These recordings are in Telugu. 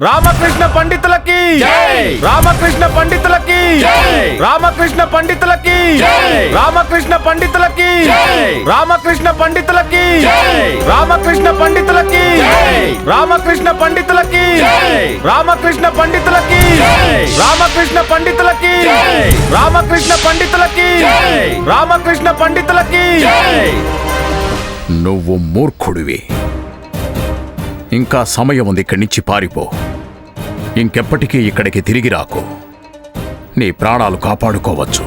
రామకృష్ణ పండితులకి రామకృష్ణ పండితులకి రామకృష్ణ పండితులకి రామకృష్ణ పండితులకి రామకృష్ణ పండితులకి రామకృష్ణ పండితులకి రామకృష్ణ పండితులకి రామకృష్ణ పండితులకి రామకృష్ణ పండితులకి రామకృష్ణ పండితులకి రామకృష్ణ పండితులకి నువ్వు మూర్ఖుడివి ఇంకా సమయం ఉంది ఇక్కడి నుంచి పారిపో ఇంకెప్పటికీ ఇక్కడికి తిరిగి రాకు. నీ ప్రాణాలు కాపాడుకోవచ్చు.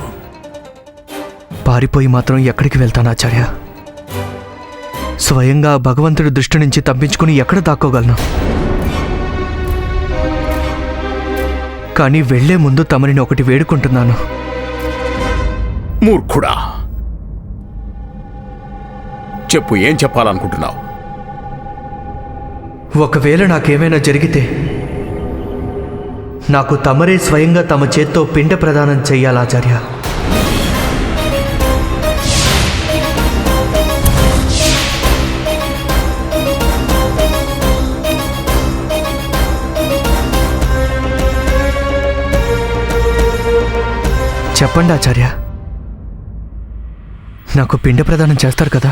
పారిపోయి మాత్రం ఎక్కడికి వెళ్తాను ఆచార్య? స్వయంగా భగవంతుడి దృష్టి నుంచి తప్పించుకుని ఎక్కడ దాక్కోగలను? కానీ వెళ్ళే ముందు తమరిని ఒకటి వేడుకుంటున్నాను. మూర్ఖుడా! చెప్పు ఏం చెప్పాలనుకుంటున్నావు? ఒకవేళ నాకేమైనా జరిగితే నాకు తమరే స్వయంగా తమ చేత్తో పిండ ప్రదానం చెయ్యాలాచార్య చెప్పండి ఆచార్య. నాకు పిండ ప్రదానం చేస్తారు కదా?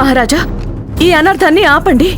మహారాజా ఈ అనర్థాన్ని ఆపండి.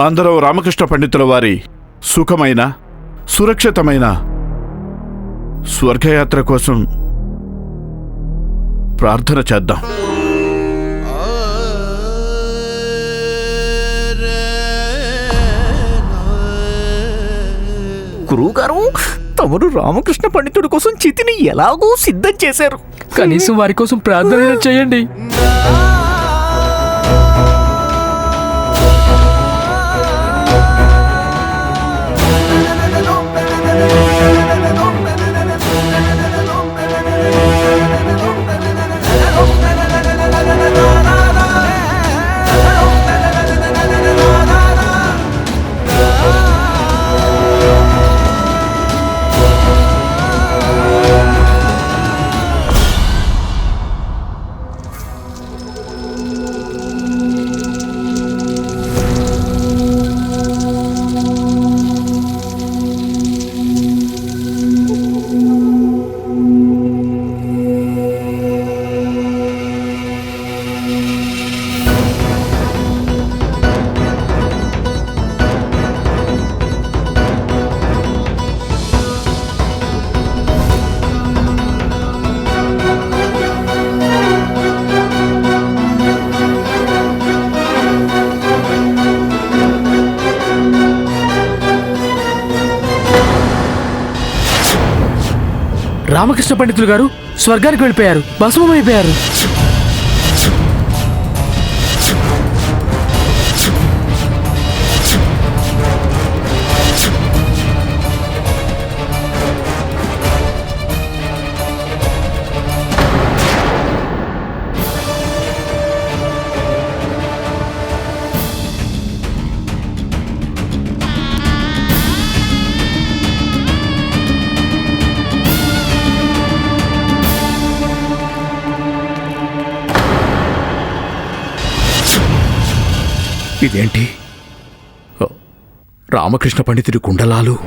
అందరూ రామకృష్ణ పండితుల వారి సుఖమైన సురక్షితమైన స్వర్గయాత్ర కోసం ప్రార్థన చేద్దాం. గురువుగారు తమరు రామకృష్ణ పండితుడి కోసం చితిని ఎలాగో సిద్ధం చేశారు. కనీసం వారి కోసం ప్రార్థన చేయండి. రామకృష్ణ పండితులు గారు స్వర్గానికి వెళ్ళిపోయారు. భస్మమైపోయారు. ఇదేంటి? రామకృష్ణ పండితుడి కుండలాలు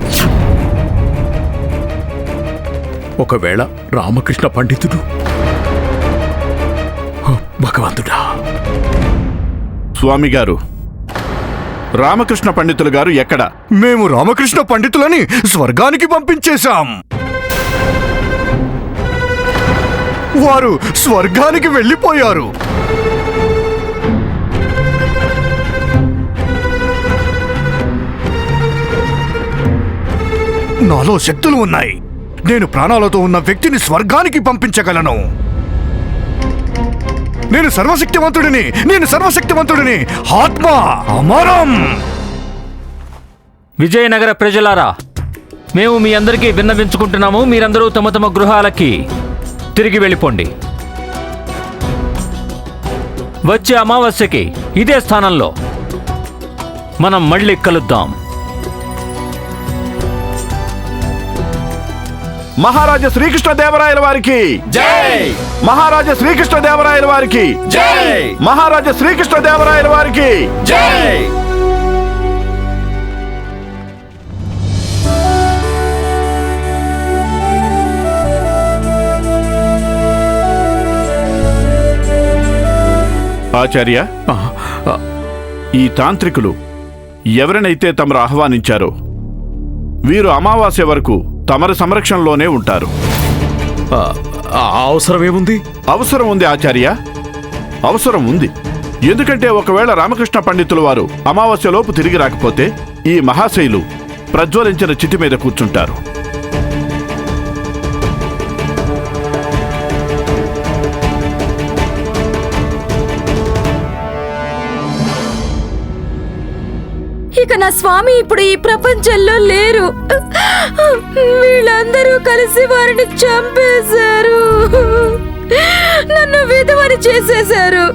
ఒకవేళ రామకృష్ణ పండితుడు భగవంతుడా. స్వామి గారు రామకృష్ణ పండితులు గారు ఎక్కడ? మేము రామకృష్ణ పండితులని స్వర్గానికి పంపించేశాం. వారు స్వర్గానికి వెళ్ళిపోయారు. నాలో శక్తులు ఉన్నాయి. నేను ప్రాణాలతో ఉన్న వ్యక్తిని స్వర్గానికి పంపించగలను. నేను సర్వశక్తివంతుడిని నేను సర్వశక్తివంతుడిని. ఆత్మ అమరం. విజయనగర ప్రజలారా మేము మీ అందరికీ విన్నవించుకుంటున్నాము. మీరందరూ తమ తమ గృహాలకి తిరిగి వెళ్ళిపోండి. వచ్చే అమావాస్యకి ఇదే స్థానంలో మనం మళ్ళీ కలుద్దాం. మహారాజా శ్రీకృష్ణ దేవరాయల వారికి. జై! మహారాజా శ్రీకృష్ణ దేవరాయల వారికి. జై! మహారాజా శ్రీకృష్ణ దేవరాయల వారికి. జై! ఆచార్య ఈ తాంత్రికులు ఎవరినైతే తమరు ఆహ్వానించారో వీరు అమావాస్య వరకు తమరి సంరక్షణలోనే ఉంటారు. ఆ అవసరమేముంది అవసరం ఉంది ఆచార్య. అవసరం ఉంది. ఎందుకంటే ఒకవేళ రామకృష్ణ పండితుల వారు అమావాస్యలోపు తిరిగి రాకపోతే ఈ మహాశైలు ప్రజ్వలించిన చితి మీద కూర్చుంటారు. నా స్వామి ఇప్పుడు ఈ ప్రపంచంలో లేరు. వీళ్ళందరూ కలిసి వారిని చంపేశారు. నన్ను విధవని చేసేశారు.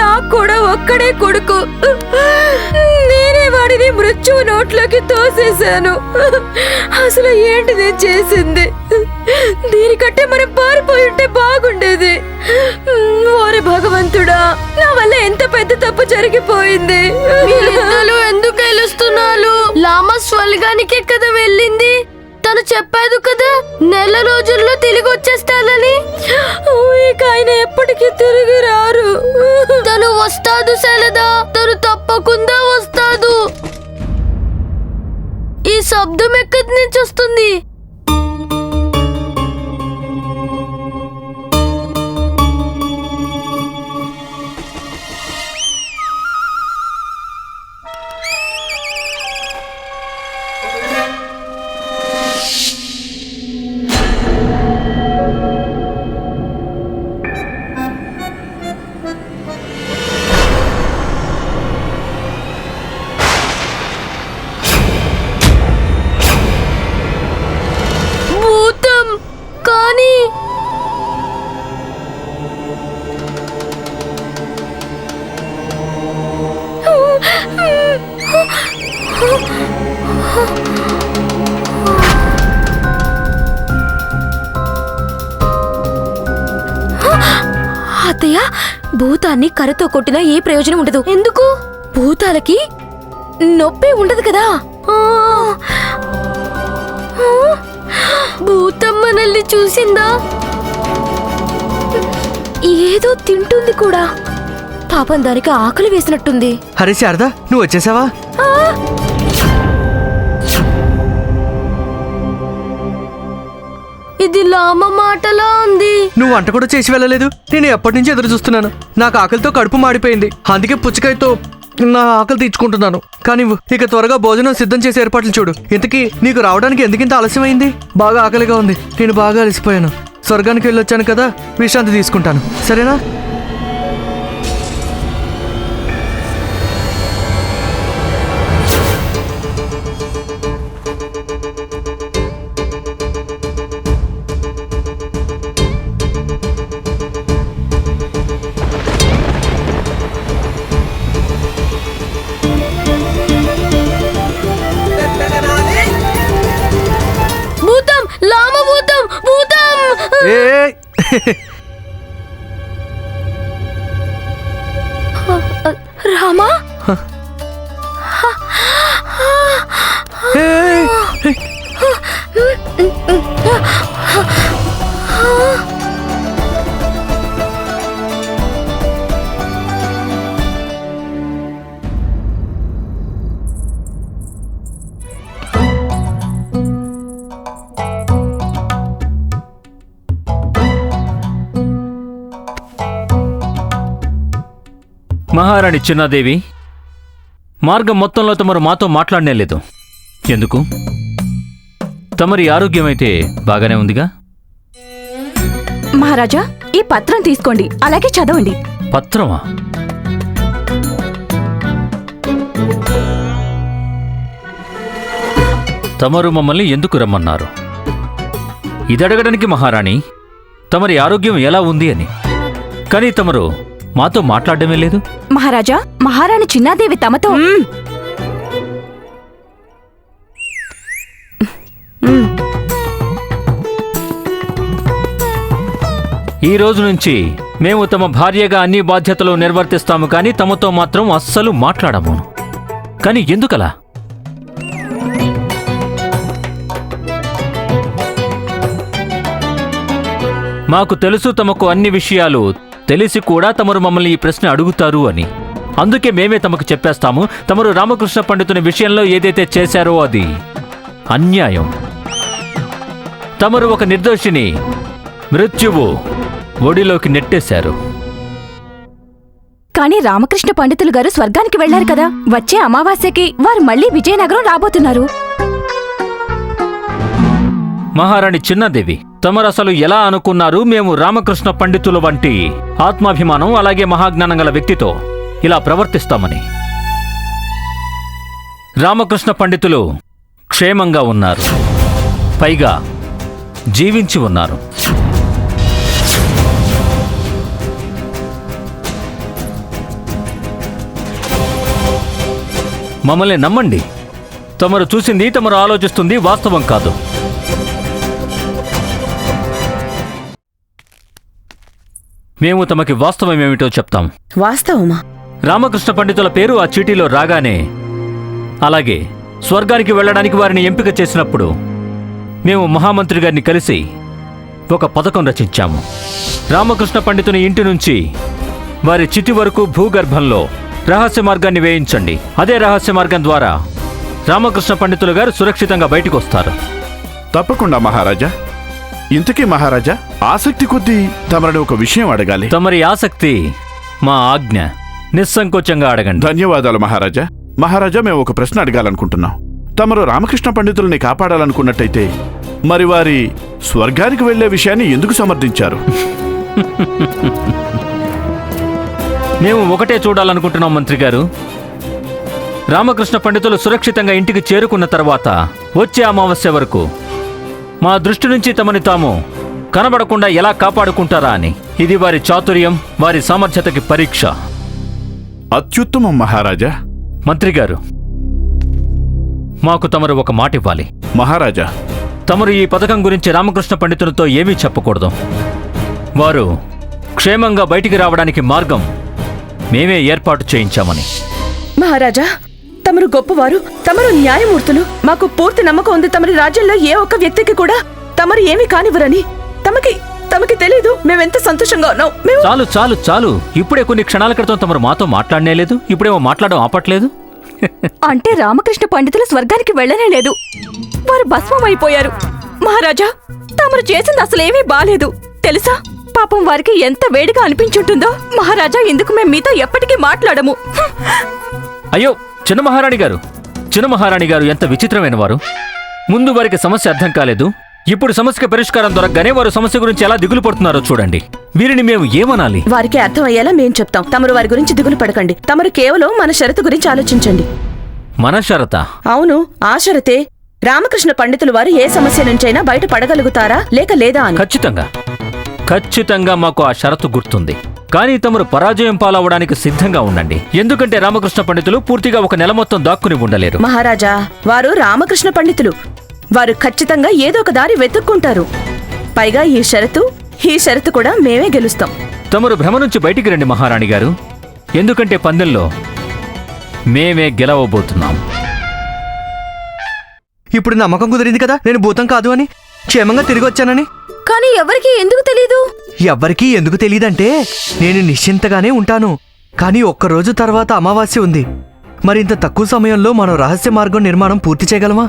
నాకు కూడా ఒక్కడే కొడుకు. నేనే వాడిని మృత్యువు నోట్లోకి తోసేశాను. అసలు ఏంటి నేను చేసింది? దీనికంటే మనం పారిపోయి ఉంటే బాగుండేది. ఓరే భగవంతుడా నా వల్ల ఎంత పెద్ద తప్పు జరిగిపోయింది? ఎందుకు గెలుస్తున్నారు లామా స్వర్గానికే కదా వెళ్ళింది? తను చెప్పాదు కదా? నెల రోజుల్లో తిరిగి వచ్చేస్తానని ఇక ఆయన ఎప్పటికీ తిరిగి రారు. తను వస్తాదు సెలదా తను తప్పకుండా వస్తాదు ఈ శబ్దం ఎక్కడి నుంచి వస్తుంది? అత్తయ్య భూతాన్ని కర్రతో కొట్టినా ఏ ప్రయోజనం ఉండదు. ఎందుకు? భూతాలకి నొప్పి ఉండదు కదా. భూతమ్మ మనల్ని చూసిందా? ఏదో తింటుంది కూడా. పాపం దానికి ఆకలి వేసినట్టుంది. హరి శారదా నువ్వు వచ్చేసావా? ఇది లామ మాటలా ఉంది నువ్వు వంట కూడా చేసి వెళ్ళలేదు. నేను ఎప్పటి నుంచి ఎదురు చూస్తున్నాను. నాకు ఆకలితో కడుపు మాడిపోయింది. అందుకే పుచ్చకాయతో నా ఆకలి తీర్చుకుంటున్నాను. కానీ ఇక త్వరగా భోజనం సిద్ధం చేసే ఏర్పాట్లు చూడు. ఇంతకీ నీకు రావడానికి ఎందుకింత ఆలస్యమైంది? బాగా ఆకలిగా ఉంది. నేను బాగా అలసిపోయాను. స్వర్గానికి వెళ్ళొచ్చాను కదా. విశ్రాంతి తీసుకుంటాను. సరేనా? భూతం మహారాణి చిన్నాదేవి. మార్గం మొత్తంలో తమరు మాతో మాట్లాడనే లేదు. ఎందుకు? తమరి ఆరోగ్యం అయితే బాగానే ఉందిగా? మహారాజా ఈ పత్రం తీసుకోండి అలాగే చదవండి. పత్రమా? తమరు మమ్మల్ని ఎందుకు రమ్మన్నారు? ఇది అడగడానికి మహారాణి తమరి ఆరోగ్యం ఎలా ఉంది అని. కానీ తమరు మాతో మాట్లాడడమే లేదు? మహారాజా మహారాణి చిన్నాదేవి తమతో ఈ రోజు నుంచి మేము తమ భార్యగా అన్ని బాధ్యతలు నిర్వర్తిస్తాము కానీ తమతో మాత్రం అస్సలు మాట్లాడము. కానీ ఎందుకలా? మాకు తెలుసు తమకు అన్ని విషయాలు తెలిసి కూడా తమరు మమ్మల్ని ఈ ప్రశ్న అడుగుతారు అని. అందుకే మేమే తమకు చెప్పేస్తాము తమరు రామకృష్ణ పండితుని విషయంలో ఏదైతే చేశారో అది అన్యాయం. తమరు ఒక నిర్దోషిని మృత్యువు ఒడిలోకి నెట్టేశారు. కానీ రామకృష్ణ పండితులు గారు స్వర్గానికి వెళ్ళారు కదా. వచ్చే అమావాస్యకి వారు మళ్ళీ విజయనగరం రాబోతున్నారు. మహారాణి చిన్నదేవి తమరు అసలు ఎలా అనుకున్నారు మేము రామకృష్ణ పండితుల వంటి ఆత్మాభిమానం అలాగే మహాజ్ఞానం గల వ్యక్తితో ఇలా ప్రవర్తిస్తామని. రామకృష్ణ పండితులు క్షేమంగా ఉన్నారు. పైగా జీవించి ఉన్నారు. మమ్మల్ని నమ్మండి. తమరు చూసింది తమరు ఆలోచిస్తుంది వాస్తవం కాదు. మేము తమకి వాస్తవం ఏమిటో చెప్తాం. వాస్తవమా? రామకృష్ణ పండితుల పేరు ఆ చీటీలో రాగానే అలాగే స్వర్గానికి వెళ్ళడానికి వారిని ఎంపిక చేసినప్పుడు మేము మహామంత్రి గారిని కలిసి ఒక పథకం రచించాము. రామకృష్ణ పండితుని ఇంటి నుంచి వారి చితి వరకు భూగర్భంలో రహస్య మార్గాన్ని వేయించండి. అదే రహస్య మార్గం ద్వారా రామకృష్ణ పండితులు గారు సురక్షితంగా బయటకు వస్తారు. తప్పకుండా మహారాజా. ఇంతకీ మహారాజా ఆసక్తి కొద్దీ తమరని ఒక విషయం అడగాలి. తమరి ఆసక్తి మా ఆజ్ఞ నిస్సంకోచంగా అడగండి. ధన్యవాదాలు మహారాజా. మహారాజా మేము ఒక ప్రశ్న అడగాలనుకుంటున్నాం. తమరు రామకృష్ణ పండితుల్ని కాపాడాలనుకున్నట్టయితే మరి వారి స్వర్గానికి వెళ్ళే విషయాన్ని ఎందుకు సమర్థించారు? మేము ఒకటే చూడాలనుకుంటున్నాం మంత్రి గారు. రామకృష్ణ పండితులు సురక్షితంగా ఇంటికి చేరుకున్న తర్వాత వచ్చే అమావాస్య వరకు మా దృష్టి నుంచి తమని తాము కనబడకుండా ఎలా కాపాడుకుంటారా అని. ఇది వారి చాతుర్యం వారి సామర్థ్యతకి పరీక్ష. అత్యుత్తమం మహారాజా. మంత్రి గారు మాకు తమరు ఒక మాట ఇవ్వాలి. మహారాజా. తమరు ఈ పథకం గురించి రామకృష్ణ పండితులతో ఏమీ చెప్పకూడదు. వారు క్షేమంగా బయటికి రావడానికి మార్గం మేమే ఏర్పాటు చేయించామని. మహారాజా తమరు గొప్పవారు తమరు న్యాయమూర్తులు. మాకు పూర్తి నమ్మకం ఉంది తమరి రాజ్యంలో ఏ ఒక్క వ్యక్తికి కూడా తమరు ఏమీ కానివ్వరని. తమకి తమకి తెలీదు. మేమెంత సంతోషంగా ఉన్నాం. మేము చాలు చాలు చాలు. ఇప్పుడే కొన్ని క్షణాల క్రితం తమరు మాతో మాట్లాడనేలేదు ఇప్పుడేమో మాట్లాడడం ఆపట్లేదు. అంటే రామకృష్ణ పండితులు స్వర్గానికి వెళ్ళనే లేదు. వారు భస్మం అయిపోయారు మహారాజా తమరు చేసింది అసలేమీ బాలేదు. తెలుసా? పాపం వారికి ఎంత వేడిగా అనిపించుంటుందో. మహారాజా ఇందుకు మేము మీతో ఎప్పటికీ మాట్లాడము. అయ్యో చిన్న మహారాణి గారు చిన్న మహారాణి గారు ఎంత విచిత్రమైన వారు. ముందు వారికి సమస్య అర్థం కాలేదు ఇప్పుడు సమస్యకి పరిష్కారం దొరకగానే వారు సమస్య గురించి ఎలా దిగులు పడుతున్నారో చూడండి. వీరిని మేము ఏమనాలి? వారికి అర్థమయ్యేలా మేం చెప్తాం. తమరు వారి గురించి దిగులు పడకండి. తమరు కేవలం మన షరతు గురించి ఆలోచించండి. మన షరత? అవును ఆ షరతే రామకృష్ణ పండితులు వారు ఏ సమస్య నుంచైనా బయట పడగలుగుతారా లేక లేదా అని? ఖచ్చితంగా. ఖచ్చితంగా మాకు ఆ షరతు గుర్తుంది. కానీ తమరు పరాజయం పాలవడానికి సిద్ధంగా ఉండండి. ఎందుకంటే రామకృష్ణ పండితులు పూర్తిగా ఒక నెల మొత్తం దాక్కుని ఉండలేరు. మహారాజా వారు రామకృష్ణ పండితులు. వారు ఖచ్చితంగా ఏదో ఒక దారి వెతుక్కుంటారు. పైగా ఈ షరతు ఈ షరతు కూడా మేమే గెలుస్తాం. తమరు భ్రమ నుంచి బయటికి రండి మహారాణి గారు. ఎందుకంటే పందెంలో మేమే గెలవబోతున్నాం. ఇప్పుడు నమ్మకం కుదిరింది కదా? నేను భూతం కాదు అని? క్షేమంగా తిరిగి వచ్చానని? కానీ ఎవరికి ఎందుకు తెలీదు? ఎవ్వరికీ ఎందుకు తెలియదంటే నేను నిశ్చింతగానే ఉంటాను. కానీ ఒక్కరోజు తర్వాత అమావాస్య ఉంది. మరింత తక్కువ సమయంలో మనం రహస్య మార్గం నిర్మాణం పూర్తి చేయగలమా?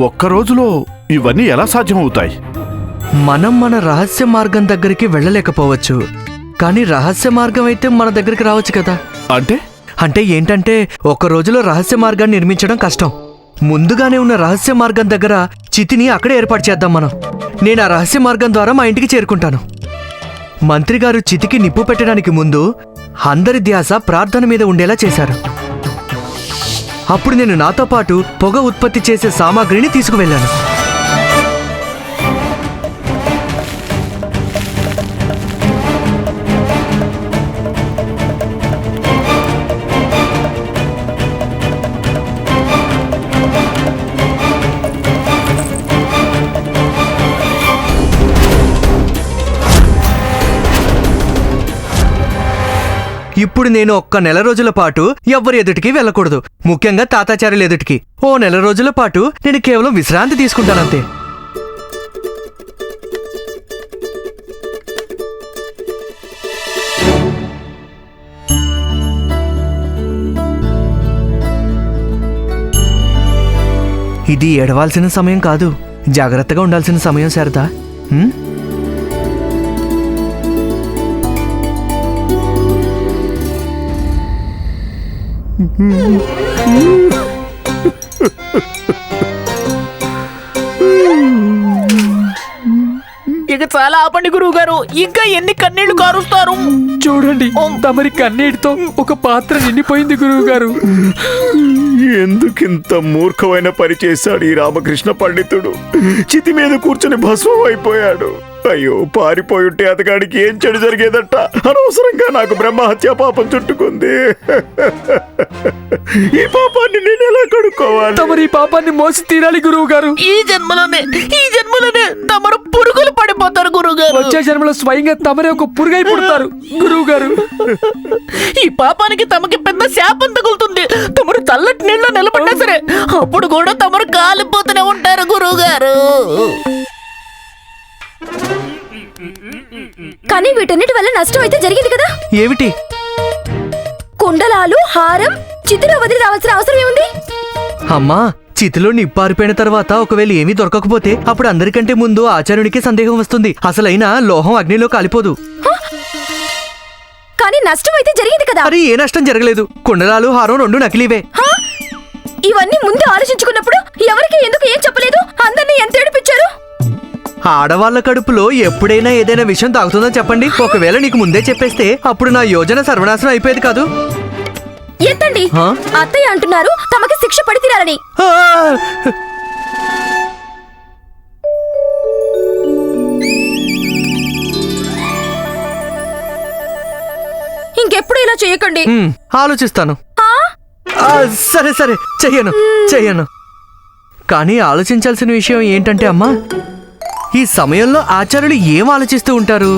ఒక్క రోజులో ఇవన్నీ ఎలా సాధ్యమవుతాయి? మనం మన రహస్య మార్గం దగ్గరికి వెళ్ళలేకపోవచ్చు. కానీ రహస్య మార్గం అయితే మన దగ్గరికి రావచ్చు కదా. అంటే? అంటే ఏంటంటే ఒక్క రోజులో రహస్య మార్గాన్ని నిర్మించడం కష్టం. ముందుగానే ఉన్న రహస్య మార్గం దగ్గర చితిని అక్కడే ఏర్పాటు చేద్దాం మనం. నేను ఆ రహస్య మార్గం ద్వారా మా ఇంటికి చేరుకుంటాను. మంత్రి గారు చితికి నిప్పు పెట్టడానికి ముందు అందరి ధ్యాస ప్రార్థన మీద ఉండేలా చేశారు. అప్పుడు నేను నాతో పాటు పొగ ఉత్పత్తి చేసే సామాగ్రిని తీసుకువెళ్ళాను. ఇప్పుడు నేను ఒక్క నెల రోజుల పాటు ఎవ్వరి ఎదుటికి వెళ్ళకూడదు. ముఖ్యంగా తాతాచార్యుల ఎదుటికి. ఓ నెల రోజుల పాటు నేను కేవలం విశ్రాంతి తీసుకుంటానంతే ఇది ఏడవాల్సిన సమయం కాదు. జాగ్రత్తగా ఉండాల్సిన సమయం శారదా. ఇక చాలా ఆపండి గురువు గారు ఇంకా ఎన్ని కన్నీళ్ళు కారుస్తారు? చూడండి తమరి కన్నీటితో ఒక పాత్ర నిండిపోయింది గురువు గారు ఎందుకింత మూర్ఖమైన పని చేశాడు ఈ రామకృష్ణ పండితుడు? చితి మీద కూర్చుని భస్మం అయిపోయాడు. అయ్యో పారిపోయి ఉంటే అతగాడికి ఏం చెడు జరిగేదట? అనవసరంగా నాకు బ్రహ్మహత్య పాపం చుట్టుకుంది. ఈ పాపాన్ని నేను ఎలా కడుక్కోవాలి? తమరి పాపాన్ని మోసి తీరాలి గురువు గారు ఈ జన్మలోనే ఈ జన్మలోనే తమరు పురుగులు పడిపోతారు గురువు గారు వచ్చే జన్మలో స్వయంగా తమరే ఒక పురుగై పుడతారు గురువు గారు ఈ పాపానికి తమకి పెద్ద శాపం తగులుతుంది. తమరు చల్లటి నీళ్ళు నిలబడ్డా సరే అప్పుడు కూడా తమరు కాలిపోతూనే ఉంటారు గురువు గారు కానీ వీటన్నిటి వల్ల నష్టం అయితే జరిగింది కదా? ఏమిటి? కుండలాలు హారం చితిలో వదిలి రావాల్సిన అవసరం ఏముంది? అమ్మా చితిలో నిప్పారిపోయిన తర్వాత ఒకవేళ ఏమీ దొరకకపోతే అప్పుడు అందరికంటే ముందు ఆచార్యునికి సందేహం వస్తుంది. అసలైన లోహం అగ్నిలో కాలిపోదు. కానీ నష్టం అయితే జరిగింది కదా? మరి ఏ నష్టం జరగలేదు. కుండలాలు హారం రెండు నకిలీవే. హా? ఇవన్నీ ముందు ఆలోచించుకున్నప్పుడు ఎవరికి ఎందుకు ఏం చెప్పలేదు? అందరినీ ఎంత ఏడిపించారు? ఆడవాళ్ళ కడుపులో ఎప్పుడైనా ఏదైనా విషయం తాగుతుందో చెప్పండి. ఒకవేళ నీకు ముందే చెప్పేస్తే అప్పుడు నా యోజన సర్వనాశనం అయిపోయేది కాదు. ఎత్తండి? అత్తయ్య అంటున్నారు తమకి శిక్ష పడి తీరాలని! ఇంకెప్పుడు ఇలా చేయకండి. ఆలోచిస్తాను. సరే సరే చెయ్యను చెయ్యను. కానీ ఆలోచించాల్సిన విషయం ఏంటంటే అమ్మా ఈ సమయంలో ఆచార్యులు ఏం ఆలోచిస్తూ ఉంటారు?